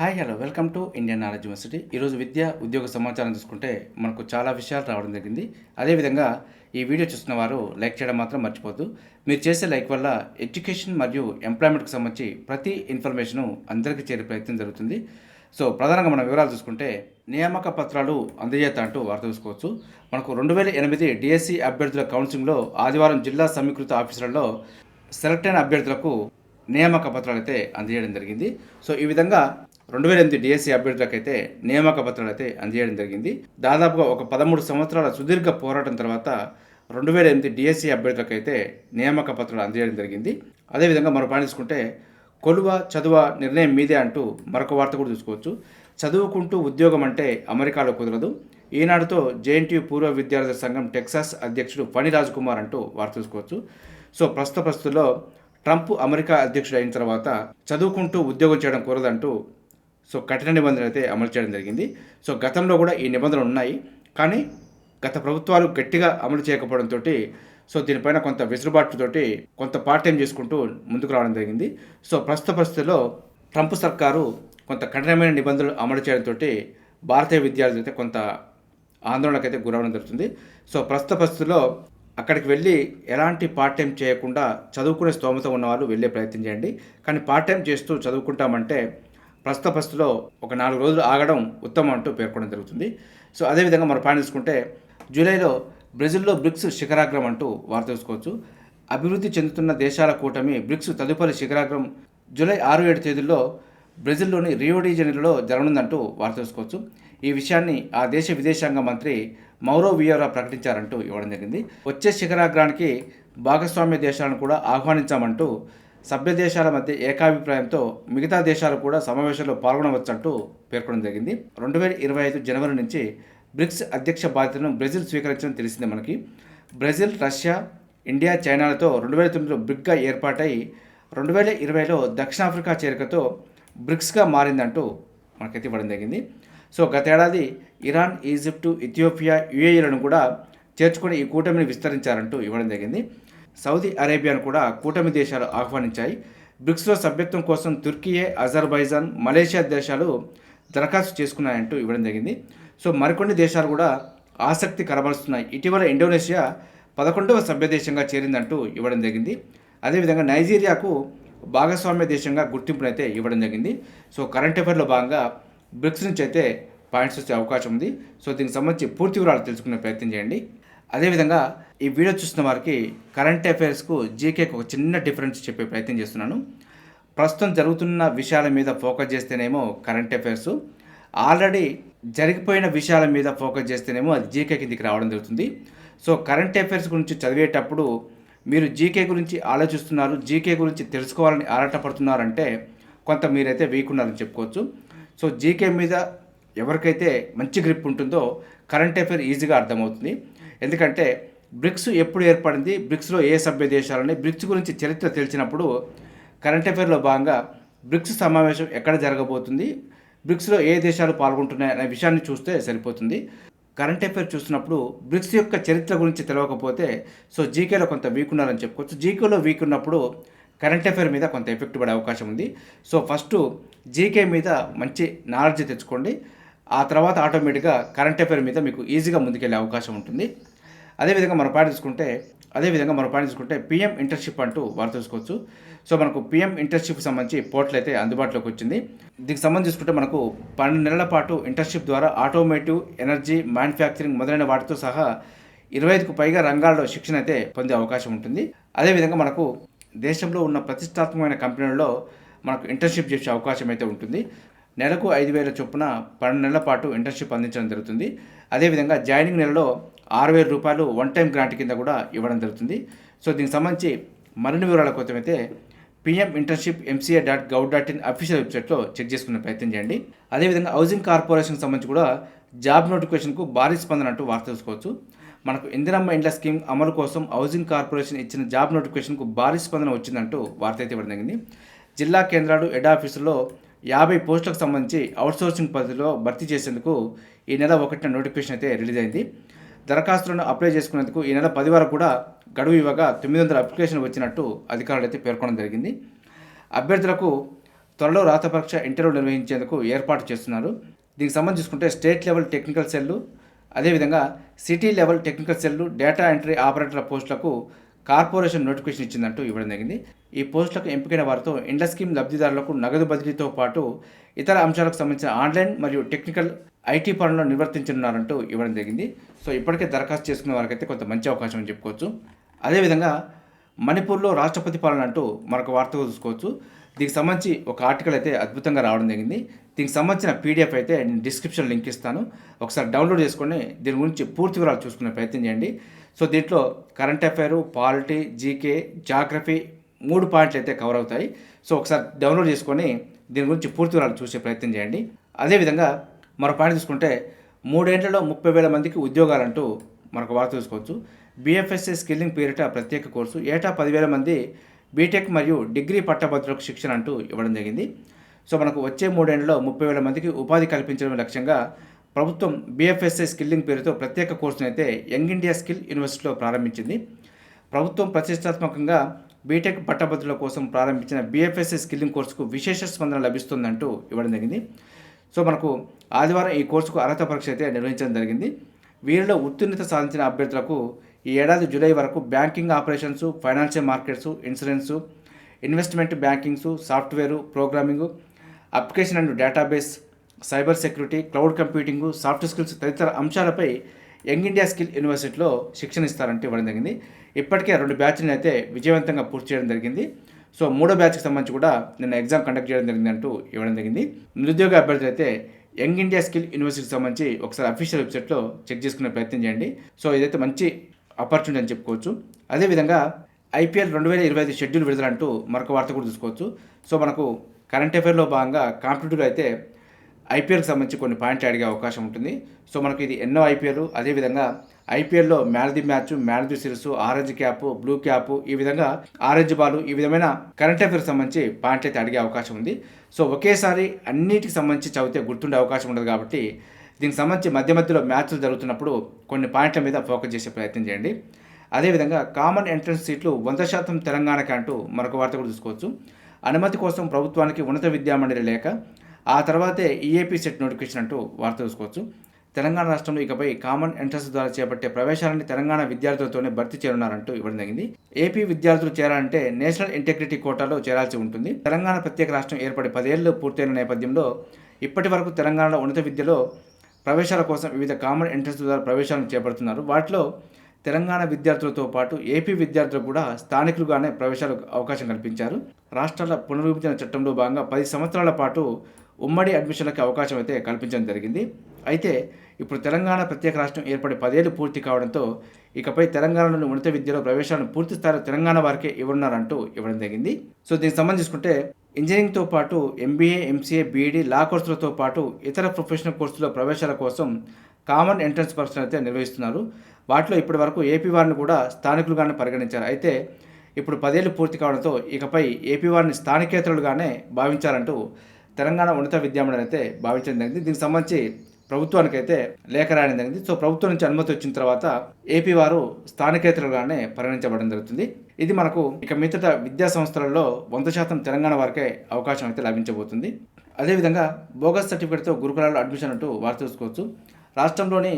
Hi hello. Welcome to Indian knowledge university. ఈరోజు విద్య ఉద్యోగ సమాచారం చూసుకుంటే మనకు చాలా విషయాలు రావడం జరిగింది. అదేవిధంగా ఈ వీడియో చూస్తున్న వారు లైక్ చేయడం మాత్రం మర్చిపోద్దు మీరు చేసే లైక్ వల్ల ఎడ్యుకేషన్ మరియు ఎంప్లాయ్మెంట్కి సంబంధించి ప్రతి ఇన్ఫర్మేషను అందరికీ చేరే ప్రయత్నం జరుగుతుంది. సో ప్రధానంగా మనం వివరాలు చూసుకుంటే నియామక పత్రాలు అందజేత అంటూ వార్త చూసుకోవచ్చు. మనకు రెండు వేల ఎనిమిది డిఎస్సి అభ్యర్థుల కౌన్సిలింగ్లో ఆదివారం జిల్లా సమీకృత ఆఫీసులలో సెలెక్ట్ అయిన అభ్యర్థులకు నియామక పత్రాలు అయితే అందజేయడం జరిగింది. సో ఈ విధంగా రెండు వేల ఎనిమిది డిఎస్సి అభ్యర్థులకైతే నియామక పత్రాలు అయితే అందజేయడం జరిగింది. దాదాపుగా ఒక పదమూడు సంవత్సరాల సుదీర్ఘ పోరాటం తర్వాత రెండు వేల ఎనిమిది డిఎస్సి అభ్యర్థులకైతే నియామక పత్రాలు అందజేయడం జరిగింది. అదేవిధంగా మనం పాటించుకుంటే కొలువ చదువ నిర్ణయం మీదే అంటూ మరొక వార్త కూడా చూసుకోవచ్చు. చదువుకుంటూ ఉద్యోగం అంటే అమెరికాలో కుదరదు. ఈనాడుతో జేఎన్టీయూ పూర్వ విద్యార్థుల సంఘం టెక్సాస్ అధ్యక్షుడు ఫణి రాజ్ కుమార్ అంటూ వార్త చూసుకోవచ్చు. సో ప్రస్తుత పరిస్థితుల్లో ట్రంప్ అమెరికా అధ్యక్షుడు అయిన తర్వాత చదువుకుంటూ ఉద్యోగం చేయడం కుదరదంటూ సో కఠిన నిబంధనలు అయితే అమలు చేయడం జరిగింది. సో గతంలో కూడా ఈ నిబంధనలు ఉన్నాయి. కానీ గత ప్రభుత్వాలు గట్టిగా అమలు చేయకపోవడంతో సో దీనిపైన కొంత వెసులుబాటుతోటి కొంత పార్ట్ టైం చేసుకుంటూ ముందుకు రావడం జరిగింది. సో ప్రస్తుత పరిస్థితుల్లో ట్రంప్ సర్కారు కొంత కఠినమైన నిబంధనలు అమలు చేయడంతో భారతీయ విద్యార్థులు అయితే కొంత ఆందోళనకైతే గురవడం జరుగుతుంది. సో ప్రస్తుత పరిస్థితుల్లో అక్కడికి వెళ్ళి ఎలాంటి పార్ట్ టైం చేయకుండా చదువుకునే స్తోమత ఉన్నవాళ్ళు వెళ్ళే ప్రయత్నం చేయండి. కానీ పార్ట్ టైం చేస్తూ చదువుకుంటామంటే ప్రస్తుత పరిస్థితిలో ఒక నాలుగు రోజులు ఆగడం ఉత్తమం అంటూ పేర్కొనడం జరుగుతుంది. సో అదేవిధంగా మనం పాటించుకుంటే జూలైలో బ్రెజిల్లో బ్రిక్స్ శిఖరాగ్రం అంటూ వార్త తెలుసుకోవచ్చు. అభివృద్ధి చెందుతున్న దేశాల కూటమి బ్రిక్స్ తదుపరి శిఖరాగ్రం జూలై ఆరు ఏడు తేదీల్లో బ్రెజిల్లోని రియోడి జరగనుందంటూ వార్త తెలుసుకోవచ్చు. ఈ విషయాన్ని ఆ దేశ విదేశాంగ మంత్రి మౌరో వియోరా ప్రకటించారంటూ ఇవ్వడం జరిగింది. వచ్చే శిఖరాగ్రానికి భాగస్వామ్య దేశాలను కూడా ఆహ్వానించామంటూ సభ్య దేశాల మధ్య ఏకాభిప్రాయంతో మిగతా దేశాలు కూడా సమావేశంలో పాల్గొనవచ్చంటూ పేర్కొనడం జరిగింది. రెండు వేల ఇరవై ఐదు జనవరి నుంచి బ్రిక్స్ అధ్యక్ష బాధ్యతను బ్రెజిల్ స్వీకరించడం తెలిసింది మనకి. బ్రెజిల్ రష్యా ఇండియా చైనాలతో రెండు వేల తొమ్మిదిలో బ్రిక్గా ఏర్పాటై రెండు వేల ఇరవైలో దక్షిణాఫ్రికా చేరికతో బ్రిక్స్గా మారిందంటూ మనకైతే ఇవ్వడం జరిగింది. సో గతేడాది ఇరాన్ ఈజిప్టు ఇథియోపియా యుఏఈలను కూడా చేర్చుకుని ఈ కూటమిని విస్తరించారంటూ ఇవ్వడం జరిగింది. సౌదీ అరేబియాను కూడా కూటమి దేశాలు ఆహ్వానించాయి. బ్రిక్స్లో సభ్యత్వం కోసం తుర్కియే అజర్బైజాన్ మలేషియా దేశాలు దరఖాస్తు చేసుకున్నాయంటూ ఇవ్వడం జరిగింది. సో మరికొన్ని దేశాలు కూడా ఆసక్తి కనబరుస్తున్నాయి. ఇటీవల ఇండోనేషియా పదకొండవ సభ్య దేశంగా చేరిందంటూ ఇవ్వడం జరిగింది. అదేవిధంగా నైజీరియాకు భాగస్వామ్య దేశంగా గుర్తింపునైతే ఇవ్వడం జరిగింది. సో కరెంట్ అఫైర్లో భాగంగా బ్రిక్స్ నుంచి అయితే పాయింట్స్ వచ్చే అవకాశం ఉంది. సో దీనికి సంబంధించి పూర్తి వివరాలు తెలుసుకునే ప్రయత్నం చేయండి. అదేవిధంగా ఈ వీడియో చూస్తున్న వారికి కరెంట్ అఫైర్స్కు జీకేకి ఒక చిన్న డిఫరెన్స్ చెప్పే ప్రయత్నం చేస్తున్నాను. ప్రస్తుతం జరుగుతున్న విషయాల మీద ఫోకస్ చేస్తేనేమో కరెంట్ అఫైర్స్ ఆల్రెడీ జరిగిపోయిన విషయాల మీద ఫోకస్ చేస్తేనేమో అది జీకే కిందికి రావడం జరుగుతుంది. సో కరెంట్ అఫైర్స్ గురించి చదివేటప్పుడు మీరు జీకే గురించి ఆలోచిస్తున్నారు జీకే గురించి తెలుసుకోవాలని ఆరాటపడుతున్నారంటే కొంత మీరైతే వీక్ ఉన్నారని చెప్పుకోవచ్చు సో జీకే మీద ఎవరికైతే మంచి గ్రిప్ ఉంటుందో కరెంట్ అఫైర్ ఈజీగా అర్థమవుతుంది. ఎందుకంటే బ్రిక్స్ ఎప్పుడు ఏర్పడింది? బ్రిక్స్లో ఏ సభ్య దేశాలని బ్రిక్స్ గురించి చరిత్ర తెలిసినప్పుడు కరెంట్ అఫైర్లో భాగంగా బ్రిక్స్ సమావేశం ఎక్కడ జరగబోతుంది? బ్రిక్స్లో ఏ దేశాలు పాల్గొంటున్నాయి అనే విషయాన్ని చూస్తే సరిపోతుంది. కరెంట్ అఫైర్ చూసినప్పుడు బ్రిక్స్ యొక్క చరిత్ర గురించి తెలియకపోతే సో జీకేలో కొంత వీక్ ఉన్నారని చెప్పుకోవచ్చు. జీకేలో వీక్ ఉన్నప్పుడు కరెంట్ అఫైర్ మీద కొంత ఎఫెక్ట్ పడే అవకాశం ఉంది. సో ఫస్ట్ జీకే మీద మంచి నాలెడ్జ్ తెచ్చుకోండి. ఆ తర్వాత ఆటోమేటిక్గా కరెంట్ అఫైర్ మీద మీకు ఈజీగా ముందుకెళ్ళే అవకాశం ఉంటుంది. అదేవిధంగా మనం పాయింట్ తీసుకుంటే అదేవిధంగా మనం పాయింట్ తీసుకుంటే పిఎం ఇంటర్న్షిప్ అంటూ వార్త చూసుకోవచ్చు సో మనకు పిఎం ఇంటర్న్షిప్ సంబంధించి పోర్టల్ అయితే అందుబాటులోకి వచ్చింది. దీనికి సంబంధించి చూసుకుంటే మనకు పన్నెండు నెలల పాటు ఇంటర్న్షిప్ ద్వారా ఆటోమేటివ్ ఎనర్జీ మ్యానుఫ్యాక్చరింగ్ మొదలైన వాటితో సహా ఇరవై ఐదుకు పైగా రంగాల్లో శిక్షణ అయితే పొందే అవకాశం ఉంటుంది. అదేవిధంగా మనకు దేశంలో ఉన్న ప్రతిష్టాత్మకమైన కంపెనీలలో మనకు ఇంటర్న్షిప్ చేసే అవకాశం అయితే ఉంటుంది. నెలకు ఐదు వేల చొప్పున పన్నెండు నెలల పాటు ఇంటర్న్షిప్ అందించడం జరుగుతుంది. అదేవిధంగా జాయినింగ్ నెలలో ఆరు వేల రూపాయలు వన్ టైం గ్రాంట్ కింద కూడా ఇవ్వడం జరుగుతుంది. సో దీనికి సంబంధించి మరిన్ని వివరాల కోసం అయితే PM internship MCA dot gov dot in official వెబ్సైట్లో చెక్ చేసుకునే ప్రయత్నం చేయండి. అదేవిధంగా హౌసింగ్ కార్పొరేషన్కి సంబంధించి కూడా జాబ్ నోటిఫికేషన్కు భారీ స్పందన అంటూ వార్త తెలుసుకోవచ్చు. మనకు ఇందిరమ్మ ఇండ్ల స్కీమ్ అమలు కోసం హౌసింగ్ కార్పొరేషన్ ఇచ్చిన జాబ్ నోటిఫికేషన్కు భారీ స్పందన వచ్చిందంటూ వార్త అయితే ఇవ్వడం జరిగింది. జిల్లా కేంద్రాలు హెడ్ ఆఫీసులో యాభై పోస్టులకు సంబంధించి అవుట్సోర్సింగ్ పద్ధతిలో భర్తీ చేసేందుకు ఈ నెల ఒకటిన నోటిఫికేషన్ అయితే రిలీజ్ అయింది. దరఖాస్తులను అప్లై చేసుకునేందుకు ఈ నెల పది వరకు కూడా గడువు ఇవ్వగా తొమ్మిది వందల అప్లికేషన్ వచ్చినట్టు అధికారులు అయితే పేర్కొనడం జరిగింది. అభ్యర్థులకు త్వరలో రాత పరీక్ష ఇంటర్వ్యూ నిర్వహించేందుకు ఏర్పాటు చేస్తున్నారు. దీనికి సంబంధించి చూసుకుంటే స్టేట్ లెవెల్ టెక్నికల్ సెల్లు అదేవిధంగా city level technical cell data entry ఆపరేటర్ల పోస్టులకు కార్పొరేషన్ నోటిఫికేషన్ ఇచ్చిందంటూ ఇవ్వడం జరిగింది. ఈ పోస్టులకు ఎంపికైన వారితో ఇండ్ల స్కీమ్ లబ్ధిదారులకు నగదు బదిలీతో పాటు ఇతర అంశాలకు సంబంధించిన ఆన్లైన్ మరియు టెక్నికల్ ఐటీ పనులను నిర్వర్తించనున్నారంటూ ఇవ్వడం జరిగింది. సో ఇప్పటికే దరఖాస్తు చేసుకున్న వారికైతే కొంత మంచి అవకాశం అని చెప్పుకోవచ్చు. అదేవిధంగా మణిపూర్లో రాష్ట్రపతి పాలన అంటూ మరొక వార్త చూసుకోవచ్చు. దీనికి సంబంధించి ఒక ఆర్టికల్ అయితే అద్భుతంగా రావడం జరిగింది. దీనికి సంబంధించిన పీడిఎఫ్ అయితే నేను డిస్క్రిప్షన్ లింక్ ఇస్తాను. ఒకసారి డౌన్లోడ్ చేసుకొని దీని గురించి పూర్తి వివరాలు చూసుకునే ప్రయత్నం చేయండి. సో దీంట్లో current affair polity GK geography మూడు పాయింట్లు అయితే కవర్ అవుతాయి. సో ఒకసారి డౌన్లోడ్ చేసుకొని దీని గురించి పూర్తి వివరాలు చూసే ప్రయత్నం చేయండి. అదేవిధంగా మరో పాయింట్ చూసుకుంటే మూడేళ్ళలో ముప్పై వేల మందికి ఉద్యోగాలంటూ మనకు వార్త చూసుకోవచ్చు బీఎఫ్ఎస్ఏ స్కిల్లింగ్ పేరిట ప్రత్యేక కోర్సు ఏటా పదివేల మంది బీటెక్ మరియు డిగ్రీ పట్టభద్రులకు శిక్షణ అంటూ ఇవ్వడం జరిగింది. సో మనకు వచ్చే మూడేళ్ళలో ముప్పై వేల మందికి ఉపాధి కల్పించడం లక్ష్యంగా ప్రభుత్వం బీఎఫ్ఎస్ఐ స్కిల్లింగ్ పేరుతో ప్రత్యేక కోర్సును అయితే యంగ్ ఇండియా స్కిల్ యూనివర్సిటీలో ప్రారంభించింది. ప్రభుత్వం ప్రతిష్టాత్మకంగా బీటెక్ పట్టభద్రుల కోసం ప్రారంభించిన బీఎఫ్ఎస్ఐ స్కిల్లింగ్ కోర్సుకు విశేష స్పందన లభిస్తుందంటూ ఇవ్వడం జరిగింది. సో మనకు ఆదివారం ఈ కోర్సుకు అర్హత పరీక్ష అయితే నిర్వహించడం జరిగింది. వీరిలో ఉత్తీర్ణత సాధించిన అభ్యర్థులకు ఈ ఏడాది జూలై వరకు banking operations financial markets insurance investment bankings software programming application and database cyber security cloud computing soft skills తదితర అంశాలపై యంగ్ ఇండియా స్కిల్ యూనివర్సిటీలో శిక్షణ ఇస్తారంటే ఇవ్వడం జరిగింది. ఇప్పటికే రెండు బ్యాచ్లను అయితే విజయవంతంగా పూర్తి చేయడం జరిగింది. సో మూడో బ్యాచ్కి సంబంధించి కూడా నిన్న ఎగ్జామ్ కండక్ట్ చేయడం జరిగింది అంటూ ఇవ్వడం జరిగింది. నిరుద్యోగ అభ్యర్థులు అయితే యంగ్ ఇండియా స్కిల్ యూనివర్సిటీకి సంబంధించి ఒకసారి అఫీషియల్ వెబ్సైట్లో చెక్ చేసుకునే ప్రయత్నం చేయండి. సో ఇదైతే మంచి ఆపర్చునిటీ అని చెప్పుకోవచ్చు. అదేవిధంగా ఐపీఎల్ రెండు వేల ఇరవై ఐదు షెడ్యూల్ విడుదల అంటూ మరొక వార్త కూడా చూసుకోవచ్చు. సో మనకు కరెంట్ అఫైర్లో భాగంగా కాంపిటేటివ్లో అయితే ఐపీఎల్కి సంబంధించి కొన్ని పాయింట్లు అడిగే అవకాశం ఉంటుంది. సో మనకి ఇది ఎన్నో ఐపీఎల్. అదేవిధంగా ఐపీఎల్లో man the match man the series orange cap blue cap ఈ విధంగా ఆరెంజ్ బాల్ ఈ విధమైన కరెంట్ అఫైర్కి సంబంధించి పాయింట్ అయితే అడిగే అవకాశం ఉంది. సో ఒకేసారి అన్నిటికి సంబంధించి చదివితే గుర్తుండే అవకాశం ఉండదు కాబట్టి దీనికి సంబంధించి మధ్య మధ్యలో మ్యాచ్లు జరుగుతున్నప్పుడు కొన్ని పాయింట్ల మీద ఫోకస్ చేసే ప్రయత్నం చేయండి. అదేవిధంగా కామన్ ఎంట్రన్స్ సీట్లు వంద శాతం తెలంగాణకి అంటూ మరొక వార్త కూడా చూసుకోవచ్చు. అనుమతి కోసం ప్రభుత్వానికి ఉన్నత విద్యామండలి లేక ఆ తర్వాతే ఈఏపీ సెట్ నోటిఫికేషన్ అంటూ వార్త చూసుకోవచ్చు తెలంగాణ రాష్ట్రంలో ఇకపై కామన్ ఎంట్రన్స్ ద్వారా చేపట్టే ప్రవేశాలని తెలంగాణ విద్యార్థులతోనే భర్తీ చేరున్నారంటూ ఇవ్వడం జరిగింది. ఏపీ విద్యార్థులు చేరాలంటే నేషనల్ ఇంటెగ్రిటీ కోటాలో చేరాల్సి ఉంటుంది. తెలంగాణ ప్రత్యేక రాష్ట్రం ఏర్పడి పదేళ్ళు పూర్తయిన నేపథ్యంలో ఇప్పటి వరకు తెలంగాణలో ఉన్నత విద్యలో ప్రవేశాల కోసం వివిధ కామన్ ఎంట్రన్స్ ద్వారా ప్రవేశాలను చేపడుతున్నారు. వాటిలో తెలంగాణ విద్యార్థులతో పాటు ఏపీ విద్యార్థులు కూడా స్థానికులుగానే ప్రవేశాలకు అవకాశం కల్పించారు. రాష్ట్రాల పునర్విభజన చట్టంలో భాగంగా పది సంవత్సరాల పాటు ఉమ్మడి అడ్మిషన్లకు అవకాశం అయితే కల్పించడం జరిగింది. అయితే ఇప్పుడు తెలంగాణ ప్రత్యేక రాష్ట్రం ఏర్పడి పదేళ్ళు పూర్తి కావడంతో ఇకపై తెలంగాణలోని ఉన్నత విద్యలో ప్రవేశాలను పూర్తి స్థాయిలో తెలంగాణ వారికే ఇవ్వనున్నారంటూ ఇవ్వడం జరిగింది. సో దీనికి సంబంధించుకుంటే ఇంజనీరింగ్తో పాటు ఎంబీఏ ఎంసీఏ బీఈడీ లా కోర్సులతో పాటు ఇతర ప్రొఫెషనల్ కోర్సుల్లో ప్రవేశాల కోసం కామన్ ఎంట్రన్స్ పరీక్షలు అయితే నిర్వహిస్తున్నారు. వాటిలో ఇప్పటి వరకు ఏపీ వారిని కూడా స్థానికులుగానే పరిగణించారు. అయితే ఇప్పుడు పదేళ్ళు పూర్తి కావడంతో ఇకపై ఏపీ వారిని స్థానికేతరులుగానే భావించాలంటూ తెలంగాణ ఉన్నత విద్యామండలి అయితే భావించడం జరిగింది. దీనికి సంబంధించి ప్రభుత్వానికి అయితే లేఖ రాయడం జరిగింది. సో ప్రభుత్వం నుంచి అనుమతి వచ్చిన తర్వాత ఏపీ వారు స్థానికేతరులుగానే పరిగణించబడడం జరుగుతుంది. ఇది మనకు ఇక మిగతా విద్యా సంస్థలలో వంద శాతం తెలంగాణ వారికే అవకాశం అయితే లభించబోతుంది. అదేవిధంగా బోగస్ సర్టిఫికేట్తో గురుకులాల్లో అడ్మిషన్ అంటూ వార్త చూసుకోవచ్చు రాష్ట్రంలోని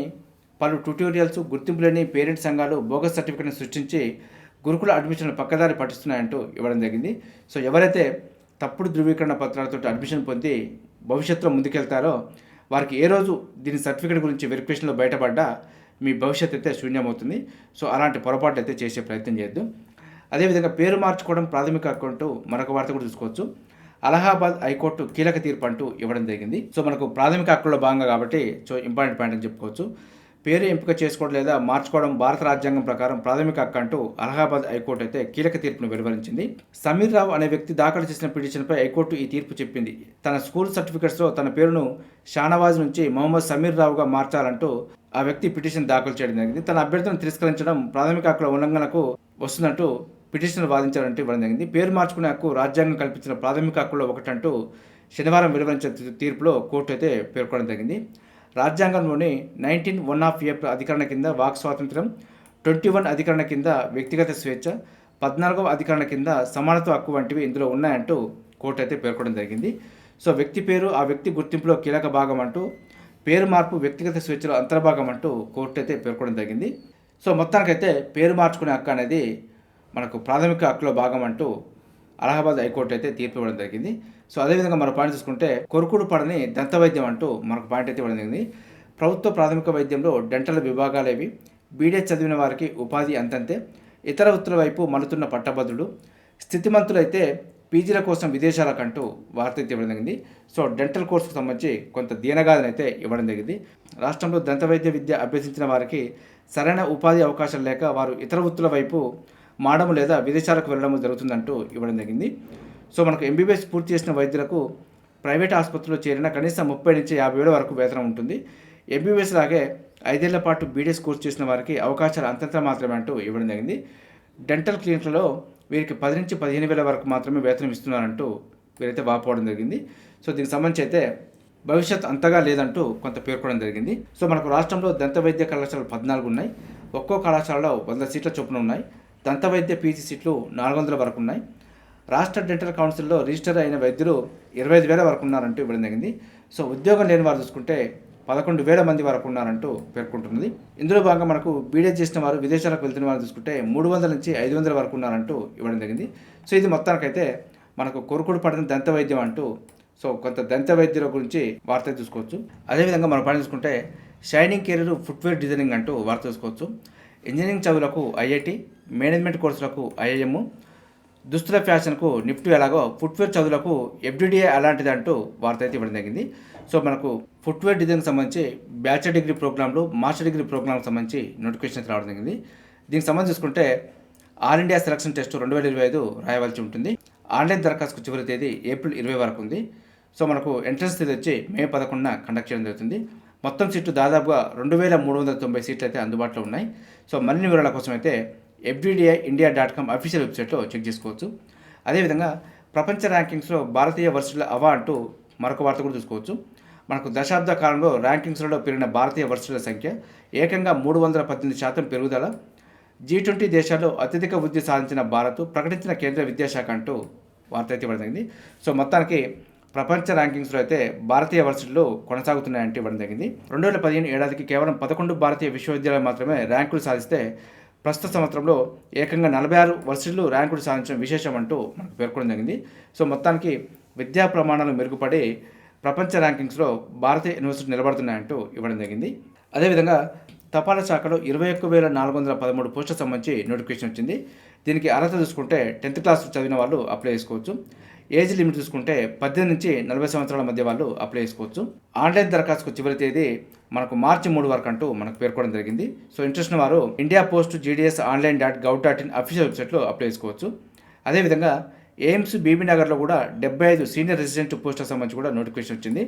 పలు ట్యూటోరియల్స్ గుర్తింపు లేని పేరెంట్ సంఘాలు బోగస్ సర్టిఫికేట్ని సృష్టించి గురుకుల అడ్మిషన్లు పక్కదారి పట్టిస్తున్నాయంటూ ఇవ్వడం జరిగింది. సో ఎవరైతే తప్పుడు ధృవీకరణ పత్రాలతో అడ్మిషన్ పొంది భవిష్యత్తులో ముందుకెళ్తారో వారికి ఏ రోజు దీని సర్టిఫికేట్ గురించి వెరిఫికేషన్లో బయటపడ్డా మీ భవిష్యత్తు అయితే శూన్యమవుతుంది. సో అలాంటి పొరపాటు అయితే చేసే ప్రయత్నం చేయొద్దు. అదేవిధంగా పేరు మార్చుకోవడం ప్రాథమిక అకౌంట్ మరొక వార్త కూడా చూసుకోవచ్చు. అలహాబాద్ హైకోర్టు కీలక తీర్పు అంటూ ఇవ్వడం జరిగింది. సో మనకు ప్రాథమిక హక్కుల్లో భాగంగా కాబట్టి సో ఇంపార్టెంట్ పాయింట్ అని చెప్పుకోవచ్చు. పేరు ఎంపిక చేసుకోవడం లేదా మార్చుకోవడం భారత రాజ్యాంగం ప్రకారం ప్రాథమిక హక్కు అంటూ అలహాబాద్ హైకోర్టు అయితే కీలక తీర్పును వెలువరించింది. సమీర్ రావు అనే వ్యక్తి దాఖలు చేసిన పిటిషన్పై హైకోర్టు ఈ తీర్పు చెప్పింది. తన స్కూల్ సర్టిఫికెట్స్లో తన పేరును షానవాజ్ నుంచి మొహమ్మద్ సమీర్ రావుగా మార్చాలంటూ ఆ వ్యక్తి పిటిషన్ దాఖలు చేయడం జరిగింది. తన అభ్యర్థులను తిరస్కరించడం ప్రాథమిక హక్కుల ఉల్లంఘనకు వస్తున్నట్టు పిటిషన్ వాదించాలంటూ ఇవ్వడం జరిగింది. పేరు మార్చుకునే హక్కు రాజ్యాంగం కల్పించిన ప్రాథమిక హక్కుల్లో ఒకటంటూ శనివారం వెలువరించిన తీర్పులో కోర్టు అయితే పేర్కొనడం జరిగింది. రాజ్యాంగంలోని నైన్టీన్ వన్ ఆఫ్ ఏ అధికరణ కింద వాక్ స్వాతంత్రం ట్వంటీ వన్ అధికరణ కింద వ్యక్తిగత స్వేచ్ఛ పద్నాలుగవ అధికరణ కింద సమానత్వ హక్కు వంటివి ఇందులో ఉన్నాయంటూ కోర్టు అయితే పేర్కొనడం జరిగింది. సో వ్యక్తి పేరు ఆ వ్యక్తి గుర్తింపులో కీలక భాగం అంటూ పేరు మార్పు వ్యక్తిగత స్వేచ్ఛలో అంతర్భాగం అంటూ కోర్టు అయితే పేర్కొనడం జరిగింది. సో మొత్తానికైతే పేరు మార్చుకునే హక్కు అనేది మనకు ప్రాథమిక హక్కులో భాగం అంటూ అలహాబాద్ హైకోర్టు అయితే తీర్పు ఇవ్వడం జరిగింది. సో అదేవిధంగా మరో పాయింట్ చూసుకుంటే కొరుకుడు పడని దంత వైద్యం అంటూ మనకు పాయింట్ అయితే ఇవ్వడం జరిగింది. ప్రభుత్వ ప్రాథమిక వైద్యంలో డెంటల్ విభాగాలేవి బీడే చదివిన వారికి ఉపాధి అంతంతే. ఇతర వృత్తుల వైపు మలుతున్న పట్టభద్రుడు. స్థితిమంతులైతే పీజీల కోసం విదేశాలకంటూ వార్త అయితే ఇవ్వడం జరిగింది. సో డెంటల్ కోర్సుకు సంబంధించి కొంత దీనగాదని అయితే ఇవ్వడం జరిగింది. రాష్ట్రంలో దంత వైద్య విద్య అభ్యసించిన వారికి సరైన ఉపాధి అవకాశాలు లేక వారు ఇతర వృత్తుల వైపు మాడము లేదా విదేశాలకు వెళ్ళడం జరుగుతుందంటూ ఇవ్వడం జరిగింది. సో మనకు ఎంబీబీఎస్ పూర్తి చేసిన వైద్యులకు ప్రైవేట్ ఆసుపత్రిలో చేరిన కనీసం ముప్పై నుంచి యాభై వేల వరకు వేతనం ఉంటుంది. ఎంబీబీఎస్ లాగే ఐదేళ్ళ పాటు బీడీఎస్ కోర్సు చేసిన వారికి అవకాశాలు అంతంత మాత్రమే అంటూ ఇవ్వడం జరిగింది. డెంటల్ క్లినిక్లలో వీరికి పది నుంచి పదిహేను వేల వరకు మాత్రమే వేతనం ఇస్తున్నారంటూ వీరైతే వాపోవడం జరిగింది. సో దీనికి సంబంధించి అయితే భవిష్యత్ అంతగా లేదంటూ కొంత పేర్కొనడం జరిగింది. సో మనకు రాష్ట్రంలో దంత వైద్య కళాశాలలు పద్నాలుగు ఉన్నాయి. ఒక్కో కళాశాలలో వంద సీట్ల చొప్పున ఉన్నాయి. దంత వైద్య పీజీ సీట్లు నాలుగు వందల వరకు ఉన్నాయి రాష్ట్ర డెంటల్ కౌన్సిల్లో రిజిస్టర్ అయిన వైద్యులు ఇరవై ఐదు వేల వరకు ఉన్నారంటూ ఇవ్వడం జరిగింది సో ఉద్యోగం లేని వారు చూసుకుంటే పదకొండు వేల మంది వరకు ఉన్నారంటూ పేర్కొంటున్నది. ఇందులో భాగంగా మనకు బీడెడ్ చేసిన వారు విదేశాలకు వెళ్తున్న వారు చూసుకుంటే మూడు వందల నుంచి ఐదు వందల వరకు ఉన్నారంటూ ఇవ్వడం జరిగింది సో ఇది మొత్తానికైతే మనకు కొరుకుడు పడిన దంత వైద్యం అంటూ సో కొంత దంత వైద్యుల గురించి వార్త చూసుకోవచ్చు. అదేవిధంగా మనం పని చూసుకుంటే షైనింగ్ కెరీర్ ఫుట్వేర్ డిజైనింగ్ అంటూ వార్త చూసుకోవచ్చు. ఇంజనీరింగ్ చదువులకు ఐఐటి మేనేజ్మెంట్ కోర్సులకు ఐఐఎం దుస్తుల ఫ్యాషన్కు నిఫ్టీ ఎలాగో ఫుట్వేర్ చదువులకు ఎఫ్డిడిఏ అలాంటిది అంటూ వార్త అయితే ఇవ్వడం జరిగింది. సో మనకు ఫుట్వేర్ డిజైన్కి సంబంధించి బ్యాచిలర్ డిగ్రీ ప్రోగ్రాంలు మాస్టర్ డిగ్రీ ప్రోగ్రాంకి సంబంధించి నోటిఫికేషన్ రావడం జరిగింది. దీనికి సంబంధించి చూసుకుంటే ఆల్ ఇండియా సెలక్షన్ టెస్ట్ రెండు వేల ఇరవై ఐదు రాయవలసి ఉంటుంది. ఆన్లైన్ దరఖాస్తుకు చివరి తేదీ ఏప్రిల్ ఇరవై వరకు ఉంది. సో మనకు ఎంట్రన్స్ తేదీ వచ్చి మే పదకొండున కండక్ట్ చేయడం జరుగుతుంది. మొత్తం సీట్లు దాదాపుగా రెండు వేల మూడు వందల తొంభై సీట్లు అయితే అందుబాటులో ఉన్నాయి. సో మరిన్ని వివరాల కోసం అయితే FDDI India dot com official వెబ్సైట్లో చెక్ చేసుకోవచ్చు. అదేవిధంగా ప్రపంచ ర్యాంకింగ్స్లో భారతీయ వర్షుల అవా అంటూ మరొక వార్త కూడా చూసుకోవచ్చు. మనకు దశాబ్ద కాలంలో ర్యాంకింగ్స్లలో పెరిగిన భారతీయ వర్షుల సంఖ్య ఏకంగా మూడు వందల పద్దెనిమిది శాతం పెరుగుదల. జీ ట్వంటీ దేశాల్లో అత్యధిక వృద్ధి సాధించిన భారత్ ప్రకటించిన కేంద్ర విద్యాశాఖ అంటూ వార్త అయితే ఇవ్వడం సో మొత్తానికి ప్రపంచ ర్యాంకింగ్స్లో అయితే భారతీయ వర్సిటీలు కొనసాగుతున్నాయంటే ఇవ్వడం జరిగింది. రెండు వేల పదిహేను ఏడాదికి కేవలం పదకొండు భారతీయ విశ్వవిద్యాలయాలు మాత్రమే ర్యాంకులు సాధిస్తే ప్రస్తుత సంవత్సరంలో ఏకంగా నలభై ఆరు వర్సిటీలు ర్యాంకులు సాధించడం విశేషం అంటూ మనకు పేర్కొనడం జరిగింది. సో మొత్తానికి విద్యా ప్రమాణాలు మెరుగుపడి ప్రపంచ ర్యాంకింగ్స్లో భారతీయ యూనివర్సిటీ నిలబడుతున్నాయంటూ ఇవ్వడం జరిగింది. అదేవిధంగా తపాలా శాఖలో ఇరవై ఒక్క వేల నాలుగు వందల పదమూడు పోస్టులకు సంబంధించి నోటిఫికేషన్ వచ్చింది. దీనికి అర్హత చూసుకుంటే టెన్త్ క్లాస్ చదివిన వాళ్ళు అప్లై చేసుకోవచ్చు. ఏజ్ లిమిట్ చూసుకుంటే పద్దెనిమిది నుంచి నలభై సంవత్సరాల మధ్య వాళ్ళు అప్లై చేసుకోవచ్చు. ఆన్లైన్ దరఖాస్తుకు చివరి తేదీ మనకు మార్చి మూడు వరకు అంటూ మనకు పేర్కొనడం జరిగింది. సో ఇంట్రెస్ట్ వారు India post GDS online dot gov dot in official వెబ్సైట్లో అప్లై చేసుకోవచ్చు. అదేవిధంగా ఎయిమ్స్ బీబీ నగర్లో కూడా డెబ్బై ఐదు సీనియర్ రెసిడెంట్ పోస్టులకు సంబంధించి కూడా నోటిఫికేషన్ వచ్చింది.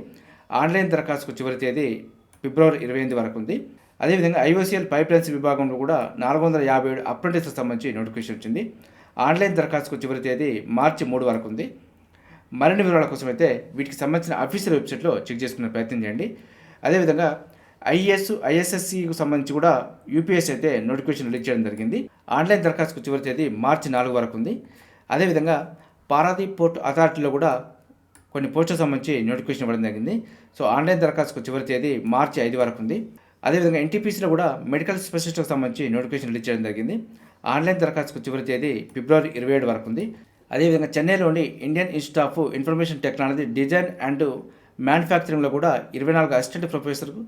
ఆన్లైన్ దరఖాస్తుకు చివరి తేదీ ఫిబ్రవరి ఇరవై ఎనిమిది వరకు ఉంది. అదేవిధంగా ఐఓసీఎల్ పైప్లైన్స్ విభాగంలో కూడా నాలుగు వందల యాభై ఏడు అప్రెంటిస్కి సంబంధించి నోటిఫికేషన్ వచ్చింది. ఆన్లైన్ దరఖాస్తుకు చివరి తేదీ మార్చి మూడు వరకు ఉంది. మరిన్ని వివరాల కోసం అయితే వీటికి సంబంధించిన అఫీషియల్ వెబ్సైట్లో చెక్ చేసుకునే ప్రయత్నం చేయండి. అదేవిధంగా ఐఏఎస్ ఐఎస్ఎస్సికి సంబంధించి కూడా యూపీఎస్ అయితే నోటిఫికేషన్ రిలీజ్ చేయడం జరిగింది. ఆన్లైన్ దరఖాస్తుకు చివరి తేదీ మార్చి నాలుగు వరకు ఉంది. అదేవిధంగా పారాదీప్ పోర్ట్ అథారిటీలో కూడా కొన్ని పోస్టులకు సంబంధించి నోటిఫికేషన్ ఇవ్వడం జరిగింది. సో ఆన్లైన్ దరఖాస్తుకు చివరి తేదీ మార్చి ఐదు వరకు ఉంది. అదేవిధంగా ఎన్టీపీసీలో కూడా మెడికల్ స్పెషలిస్ట్కి సంబంధించి నోటిఫికేషన్ రిలీజ్ చేయడం జరిగింది. ఆన్లైన్ దరఖాస్తుకు చివరి తేదీ ఫిబ్రవరి ఇరవై ఏడు వరకు ఉంది. అదేవిధంగా చెన్నైలోని Indian institute of information technology design and మ్యానుఫ్యాక్చరింగ్లో కూడా ఇరవై నాలుగు అసిస్టెంట్ ప్రొఫెసర్కు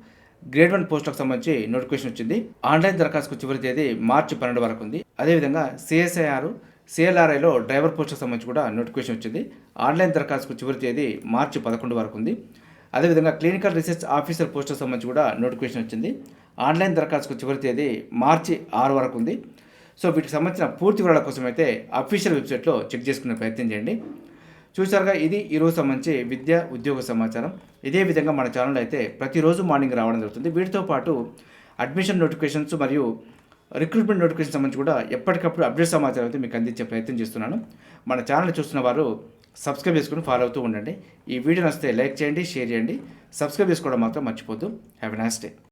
గ్రేడ్ వన్ పోస్టులకు సంబంధించి నోటిఫికేషన్ వచ్చింది. ఆన్లైన్ దరఖాస్తుకు చివరి తేదీ మార్చి పన్నెండు వరకు ఉంది. అదేవిధంగా సిఎస్ఐఆర్ సిఎల్ఆర్ఐలో డ్రైవర్ పోస్టుకు సంబంధించి కూడా నోటిఫికేషన్ వచ్చింది. ఆన్లైన్ దరఖాస్తుకు చివరి తేదీ మార్చి పదకొండు వరకు ఉంది. అదేవిధంగా క్లినికల్ రీసెర్చ్ ఆఫీసర్ పోస్టుకు సంబంధించి కూడా నోటిఫికేషన్ వచ్చింది. ఆన్లైన్ దరఖాస్తుకు చివరి తేదీ మార్చి ఆరు వరకు ఉంది. సో వీటికి సంబంధించిన పూర్తి వివరాల కోసం అయితే అఫీషియల్ వెబ్సైట్లో చెక్ చేసుకునే ప్రయత్నం చేయండి. చూసారుగా ఇది ఈరోజు సంబంధించి విద్య ఉద్యోగ సమాచారం. ఇదే విధంగా మన ఛానల్ అయితే ప్రతిరోజు మార్నింగ్ రావడం జరుగుతుంది. వీటితో పాటు అడ్మిషన్ నోటిఫికేషన్స్ మరియు రిక్రూట్మెంట్ నోటిఫికేషన్ సంబంధించి కూడా ఎప్పటికప్పుడు అప్డేట్ సమాచారం అయితే మీకు అందించే ప్రయత్నం చేస్తున్నాను. మన ఛానల్ చూస్తున్న వారు సబ్స్క్రైబ్ చేసుకుని ఫాలో అవుతూ ఉండండి. ఈ వీడియో నచ్చితే లైక్ చేయండి షేర్ చేయండి. సబ్స్క్రైబ్ చేసుకోవడం మాత్రం మర్చిపోద్దు హ్యావ్ ఎ నైస్ డే